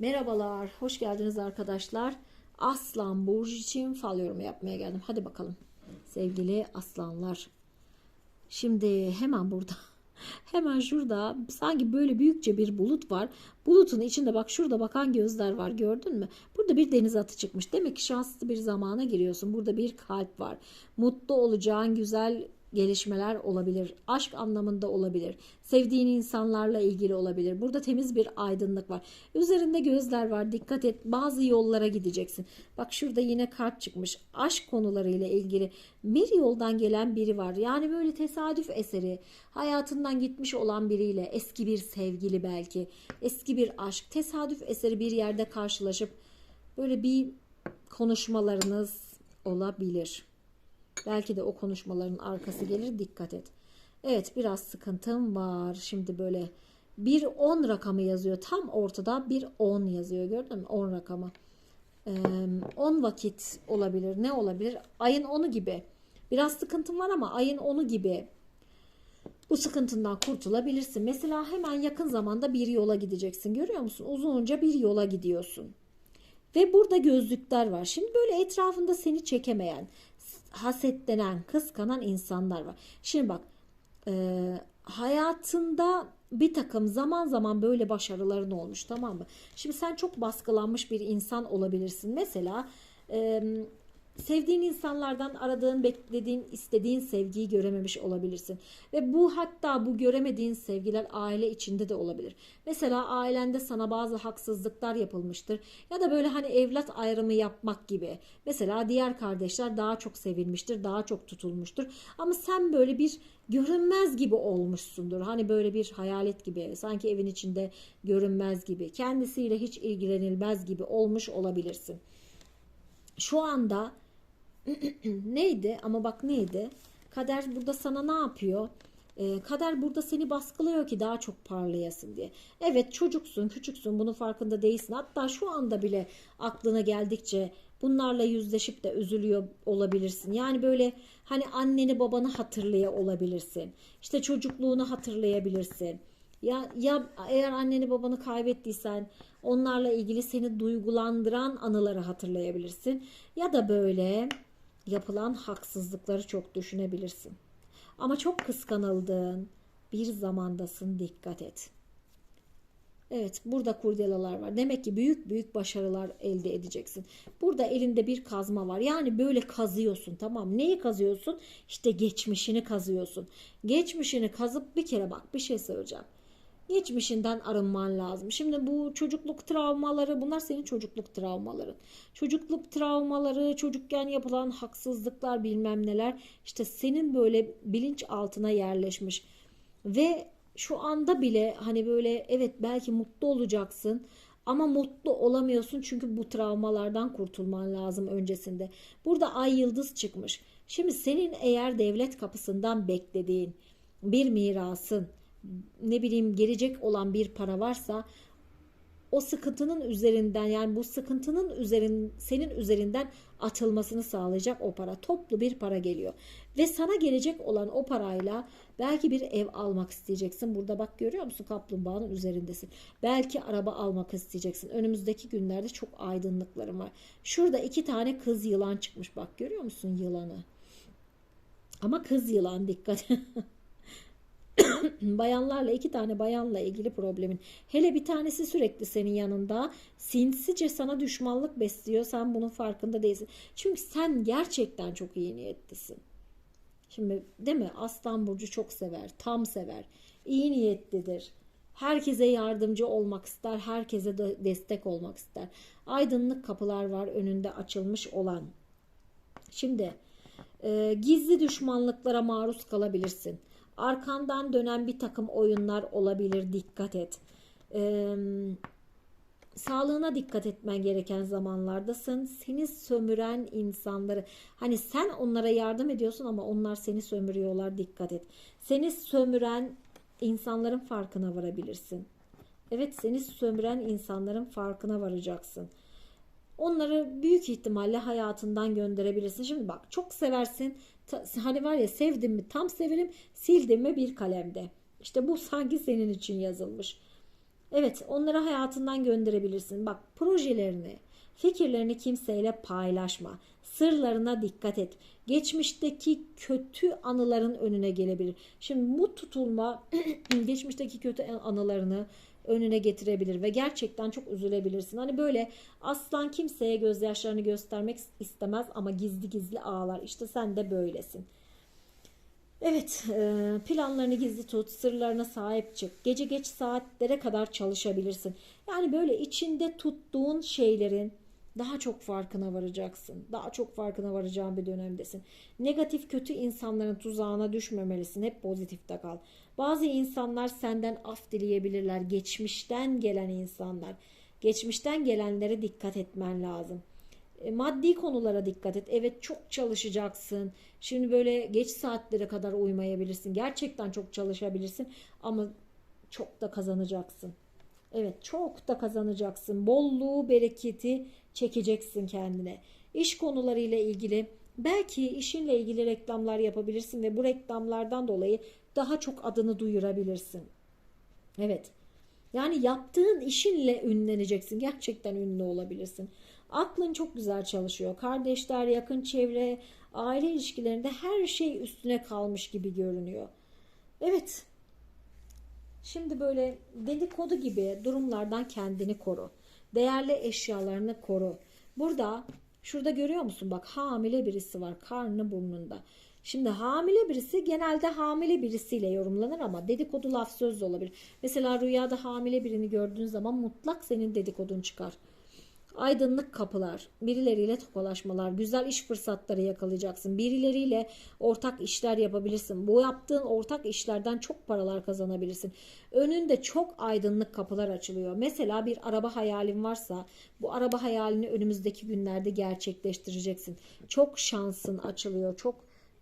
Merhabalar, hoş geldiniz arkadaşlar. Aslan Burcu için fal yorumu yapmaya geldim. Hadi bakalım sevgili aslanlar. Şimdi hemen burada, hemen şurada sanki böyle büyükçe bir bulut var. Bulutun içinde bak şurada bakan gözler var gördün mü? Burada bir deniz atı çıkmış. Demek ki şanslı bir zamana giriyorsun. Burada bir kalp var. Mutlu olacağın güzel gelişmeler olabilir. Aşk anlamında olabilir. Sevdiğin insanlarla ilgili olabilir. Burada temiz bir aydınlık var. Üzerinde gözler var. Dikkat et. Bazı yollara gideceksin. Bak şurada yine kart çıkmış. Aşk konularıyla ilgili bir yoldan gelen biri var. Yani böyle tesadüf eseri. Hayatından gitmiş olan biriyle eski bir sevgili belki. Eski bir aşk. Tesadüf eseri bir yerde karşılaşıp böyle bir konuşmalarınız olabilir. Belki de o konuşmaların arkası gelir dikkat et. Evet biraz sıkıntım var. Şimdi böyle bir 10 rakamı yazıyor. Tam ortada bir 10 yazıyor gördün mü? 10 rakamı. 10 vakit olabilir. Ne olabilir? Ayın 10'u gibi. Biraz sıkıntım var ama ayın 10'u gibi. Bu sıkıntından kurtulabilirsin. Mesela hemen yakın zamanda bir yola gideceksin. Görüyor musun? Uzunca bir yola gidiyorsun. Ve burada gözlükler var. Şimdi böyle etrafında seni çekemeyen, hasetlenen, kıskanan insanlar var. Şimdi bak e, hayatında bir takım zaman zaman böyle başarıların olmuş tamam mı? Şimdi sen çok baskılanmış bir insan olabilirsin. Mesela e, sevdiğin insanlardan aradığın, beklediğin, istediğin sevgiyi görememiş olabilirsin. Ve bu hatta bu göremediğin sevgiler aile içinde de olabilir. Mesela ailende sana bazı haksızlıklar yapılmıştır. Ya da böyle hani evlat ayrımı yapmak gibi. Mesela diğer kardeşler daha çok sevilmiştir, daha çok tutulmuştur. Ama sen böyle bir görünmez gibi olmuşsundur. Hani böyle bir hayalet gibi, sanki evin içinde görünmez gibi, kendisiyle hiç ilgilenilmez gibi olmuş olabilirsin. Şu anda neydi ama bak neydi? Kader burada sana ne yapıyor? Ee, kader burada seni baskılıyor ki daha çok parlayasın diye. Evet çocuksun, küçüksün, bunun farkında değilsin. Hatta şu anda bile aklına geldikçe bunlarla yüzleşip de üzülüyor olabilirsin. Yani böyle hani anneni babanı hatırlaya olabilirsin. İşte çocukluğunu hatırlayabilirsin. Ya, ya eğer anneni babanı kaybettiysen onlarla ilgili seni duygulandıran anıları hatırlayabilirsin. Ya da böyle yapılan haksızlıkları çok düşünebilirsin. Ama çok kıskanıldığın bir zamandasın dikkat et. Evet burada kurdelalar var. Demek ki büyük büyük başarılar elde edeceksin. Burada elinde bir kazma var. Yani böyle kazıyorsun tamam. Neyi kazıyorsun? İşte geçmişini kazıyorsun. Geçmişini kazıp bir kere bak bir şey söyleyeceğim geçmişinden arınman lazım. Şimdi bu çocukluk travmaları bunlar senin çocukluk travmaların. Çocukluk travmaları, çocukken yapılan haksızlıklar bilmem neler işte senin böyle bilinç altına yerleşmiş. Ve şu anda bile hani böyle evet belki mutlu olacaksın ama mutlu olamıyorsun çünkü bu travmalardan kurtulman lazım öncesinde. Burada ay yıldız çıkmış. Şimdi senin eğer devlet kapısından beklediğin bir mirasın, ne bileyim gelecek olan bir para varsa o sıkıntının üzerinden yani bu sıkıntının üzerin senin üzerinden atılmasını sağlayacak o para. Toplu bir para geliyor. Ve sana gelecek olan o parayla belki bir ev almak isteyeceksin. Burada bak görüyor musun kaplumbağanın üzerindesin. Belki araba almak isteyeceksin. Önümüzdeki günlerde çok aydınlıklarım var. Şurada iki tane kız yılan çıkmış bak görüyor musun yılanı? Ama kız yılan dikkat. bayanlarla iki tane bayanla ilgili problemin. Hele bir tanesi sürekli senin yanında sinsice sana düşmanlık besliyor. Sen bunun farkında değilsin. Çünkü sen gerçekten çok iyi niyetlisin. Şimdi değil mi? Aslan Burcu çok sever. Tam sever. iyi niyetlidir. Herkese yardımcı olmak ister. Herkese de destek olmak ister. Aydınlık kapılar var önünde açılmış olan. Şimdi e, gizli düşmanlıklara maruz kalabilirsin Arkandan dönen bir takım oyunlar olabilir. Dikkat et. Ee, sağlığına dikkat etmen gereken zamanlardasın. Seni sömüren insanları hani sen onlara yardım ediyorsun ama onlar seni sömürüyorlar. Dikkat et. Seni sömüren insanların farkına varabilirsin. Evet seni sömüren insanların farkına varacaksın. Onları büyük ihtimalle hayatından gönderebilirsin. Şimdi bak çok seversin. Hani var ya sevdim mi tam severim sildim mi bir kalemde. İşte bu sanki senin için yazılmış. Evet, onları hayatından gönderebilirsin. Bak, projelerini, fikirlerini kimseyle paylaşma. Sırlarına dikkat et. Geçmişteki kötü anıların önüne gelebilir. Şimdi bu tutulma geçmişteki kötü anılarını önüne getirebilir ve gerçekten çok üzülebilirsin. Hani böyle aslan kimseye gözyaşlarını göstermek istemez ama gizli gizli ağlar. İşte sen de böylesin. Evet, e, planlarını gizli tut, sırlarına sahip çık. Gece geç saatlere kadar çalışabilirsin. Yani böyle içinde tuttuğun şeylerin daha çok farkına varacaksın. Daha çok farkına varacağın bir dönemdesin. Negatif kötü insanların tuzağına düşmemelisin. Hep pozitifte kal. Bazı insanlar senden af dileyebilirler. Geçmişten gelen insanlar. Geçmişten gelenlere dikkat etmen lazım. E, maddi konulara dikkat et. Evet çok çalışacaksın. Şimdi böyle geç saatlere kadar uyumayabilirsin. Gerçekten çok çalışabilirsin ama çok da kazanacaksın. Evet çok da kazanacaksın. Bolluğu, bereketi çekeceksin kendine. İş konularıyla ilgili belki işinle ilgili reklamlar yapabilirsin ve bu reklamlardan dolayı daha çok adını duyurabilirsin. Evet. Yani yaptığın işinle ünleneceksin. Gerçekten ünlü olabilirsin. Aklın çok güzel çalışıyor. Kardeşler, yakın çevre, aile ilişkilerinde her şey üstüne kalmış gibi görünüyor. Evet. Şimdi böyle dedikodu gibi durumlardan kendini koru. Değerli eşyalarını koru. Burada şurada görüyor musun? Bak hamile birisi var. Karnı burnunda. Şimdi hamile birisi genelde hamile birisiyle yorumlanır ama dedikodu laf söz olabilir. Mesela rüyada hamile birini gördüğün zaman mutlak senin dedikodun çıkar. Aydınlık kapılar, birileriyle tokalaşmalar, güzel iş fırsatları yakalayacaksın. Birileriyle ortak işler yapabilirsin. Bu yaptığın ortak işlerden çok paralar kazanabilirsin. Önünde çok aydınlık kapılar açılıyor. Mesela bir araba hayalin varsa bu araba hayalini önümüzdeki günlerde gerçekleştireceksin. Çok şansın açılıyor. Çok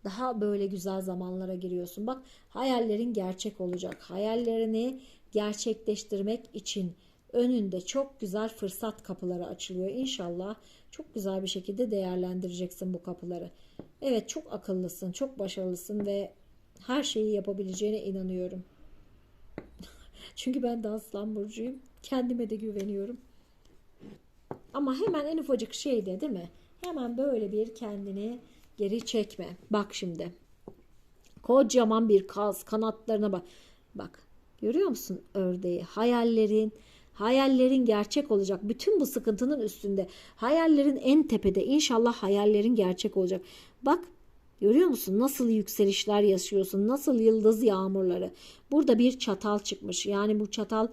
daha böyle güzel zamanlara giriyorsun. Bak hayallerin gerçek olacak. Hayallerini gerçekleştirmek için önünde çok güzel fırsat kapıları açılıyor. İnşallah çok güzel bir şekilde değerlendireceksin bu kapıları. Evet çok akıllısın, çok başarılısın ve her şeyi yapabileceğine inanıyorum. Çünkü ben de Aslan Burcu'yum. Kendime de güveniyorum. Ama hemen en ufacık şeyde değil mi? Hemen böyle bir kendini geri çekme. Bak şimdi. Kocaman bir kaz kanatlarına bak. Bak görüyor musun ördeği? Hayallerin, Hayallerin gerçek olacak. Bütün bu sıkıntının üstünde. Hayallerin en tepede. İnşallah hayallerin gerçek olacak. Bak görüyor musun nasıl yükselişler yaşıyorsun? Nasıl yıldız yağmurları. Burada bir çatal çıkmış. Yani bu çatal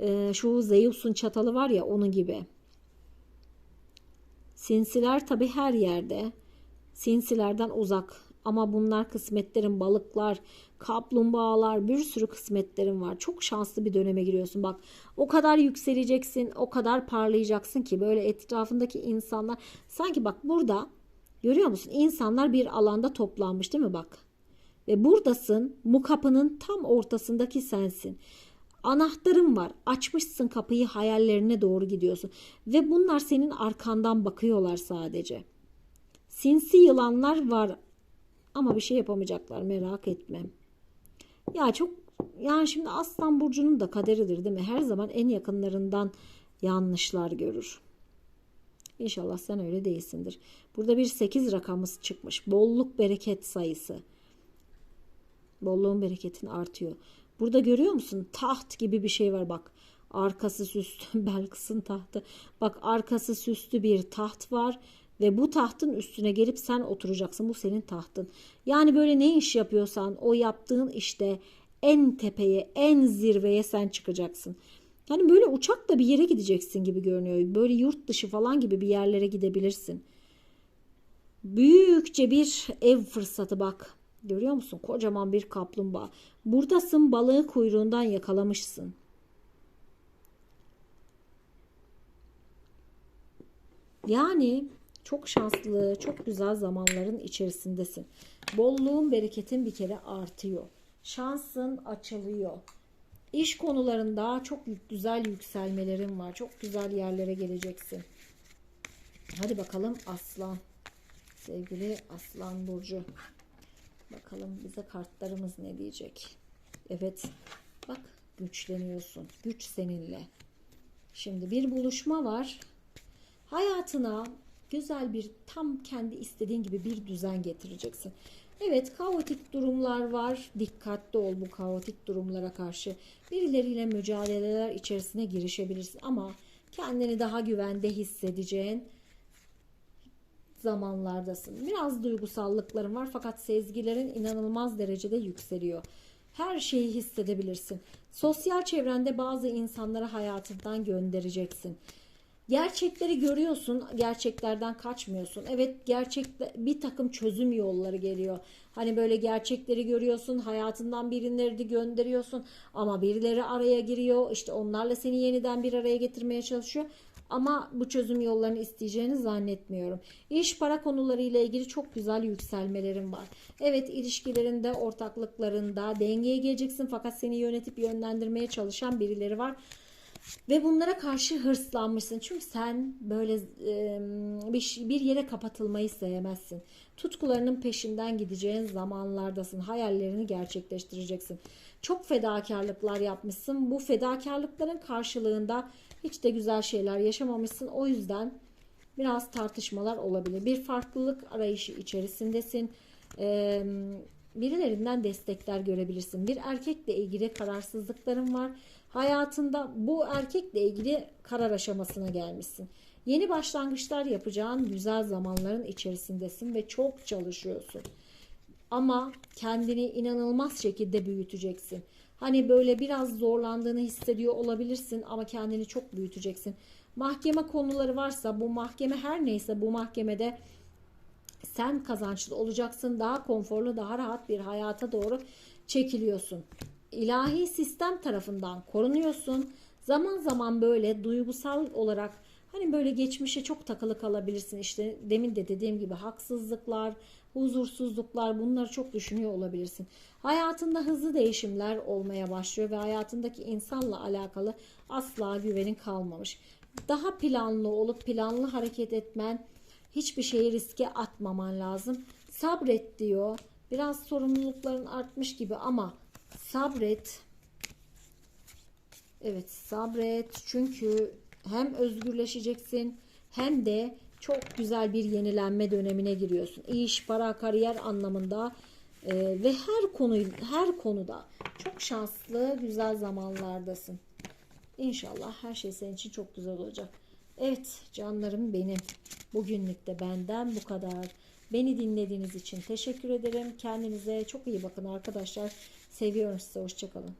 e, şu Zeus'un çatalı var ya onun gibi. Sinsiler tabi her yerde. Sinsilerden uzak. Ama bunlar kısmetlerin balıklar, kaplumbağalar bir sürü kısmetlerin var. Çok şanslı bir döneme giriyorsun. Bak o kadar yükseleceksin, o kadar parlayacaksın ki böyle etrafındaki insanlar sanki bak burada görüyor musun? İnsanlar bir alanda toplanmış değil mi bak? Ve buradasın. Bu kapının tam ortasındaki sensin. Anahtarın var. Açmışsın kapıyı hayallerine doğru gidiyorsun. Ve bunlar senin arkandan bakıyorlar sadece. Sinsi yılanlar var ama bir şey yapamayacaklar merak etme. Ya çok yani şimdi Aslan Burcu'nun da kaderidir değil mi? Her zaman en yakınlarından yanlışlar görür. İnşallah sen öyle değilsindir. Burada bir 8 rakamımız çıkmış. Bolluk bereket sayısı. Bolluğun bereketin artıyor. Burada görüyor musun? Taht gibi bir şey var bak. Arkası süslü. Belkıs'ın tahtı. Bak arkası süslü bir taht var ve bu tahtın üstüne gelip sen oturacaksın. Bu senin tahtın. Yani böyle ne iş yapıyorsan o yaptığın işte en tepeye, en zirveye sen çıkacaksın. Yani böyle uçakla bir yere gideceksin gibi görünüyor. Böyle yurt dışı falan gibi bir yerlere gidebilirsin. Büyükçe bir ev fırsatı bak. Görüyor musun? Kocaman bir kaplumbağa. Buradasın balığı kuyruğundan yakalamışsın. Yani çok şanslı, çok güzel zamanların içerisindesin. Bolluğun, bereketin bir kere artıyor. Şansın açılıyor. İş konularında çok güzel yükselmelerin var. Çok güzel yerlere geleceksin. Hadi bakalım Aslan. Sevgili Aslan Burcu. Bakalım bize kartlarımız ne diyecek. Evet. Bak güçleniyorsun. Güç seninle. Şimdi bir buluşma var. Hayatına güzel bir tam kendi istediğin gibi bir düzen getireceksin. Evet kaotik durumlar var. Dikkatli ol bu kaotik durumlara karşı. Birileriyle mücadeleler içerisine girişebilirsin ama kendini daha güvende hissedeceğin zamanlardasın. Biraz duygusallıkların var fakat sezgilerin inanılmaz derecede yükseliyor. Her şeyi hissedebilirsin. Sosyal çevrende bazı insanları hayatından göndereceksin. Gerçekleri görüyorsun, gerçeklerden kaçmıyorsun. Evet, gerçekte bir takım çözüm yolları geliyor. Hani böyle gerçekleri görüyorsun, hayatından birileri gönderiyorsun ama birileri araya giriyor. İşte onlarla seni yeniden bir araya getirmeye çalışıyor. Ama bu çözüm yollarını isteyeceğini zannetmiyorum. İş para konularıyla ilgili çok güzel yükselmelerim var. Evet ilişkilerinde, ortaklıklarında dengeye geleceksin fakat seni yönetip yönlendirmeye çalışan birileri var. Ve bunlara karşı hırslanmışsın. Çünkü sen böyle e, bir, yere kapatılmayı sevmezsin. Tutkularının peşinden gideceğin zamanlardasın. Hayallerini gerçekleştireceksin. Çok fedakarlıklar yapmışsın. Bu fedakarlıkların karşılığında hiç de güzel şeyler yaşamamışsın. O yüzden biraz tartışmalar olabilir. Bir farklılık arayışı içerisindesin. Ee, birilerinden destekler görebilirsin. Bir erkekle ilgili kararsızlıkların var. Hayatında bu erkekle ilgili karar aşamasına gelmişsin. Yeni başlangıçlar yapacağın güzel zamanların içerisindesin ve çok çalışıyorsun. Ama kendini inanılmaz şekilde büyüteceksin. Hani böyle biraz zorlandığını hissediyor olabilirsin ama kendini çok büyüteceksin. Mahkeme konuları varsa bu mahkeme her neyse bu mahkemede sen kazançlı olacaksın. Daha konforlu, daha rahat bir hayata doğru çekiliyorsun. İlahi sistem tarafından korunuyorsun. Zaman zaman böyle duygusal olarak hani böyle geçmişe çok takılı kalabilirsin. İşte demin de dediğim gibi haksızlıklar, huzursuzluklar bunları çok düşünüyor olabilirsin. Hayatında hızlı değişimler olmaya başlıyor ve hayatındaki insanla alakalı asla güvenin kalmamış. Daha planlı olup planlı hareket etmen, hiçbir şeyi riske atmaman lazım. Sabret diyor. Biraz sorumlulukların artmış gibi ama sabret. Evet sabret. Çünkü hem özgürleşeceksin hem de çok güzel bir yenilenme dönemine giriyorsun. İş, para, kariyer anlamında e, ve her konu her konuda çok şanslı, güzel zamanlardasın. İnşallah her şey senin için çok güzel olacak. Evet canlarım benim. Bugünlük de benden bu kadar. Beni dinlediğiniz için teşekkür ederim. Kendinize çok iyi bakın arkadaşlar. Seviyorum sizi. Hoşçakalın.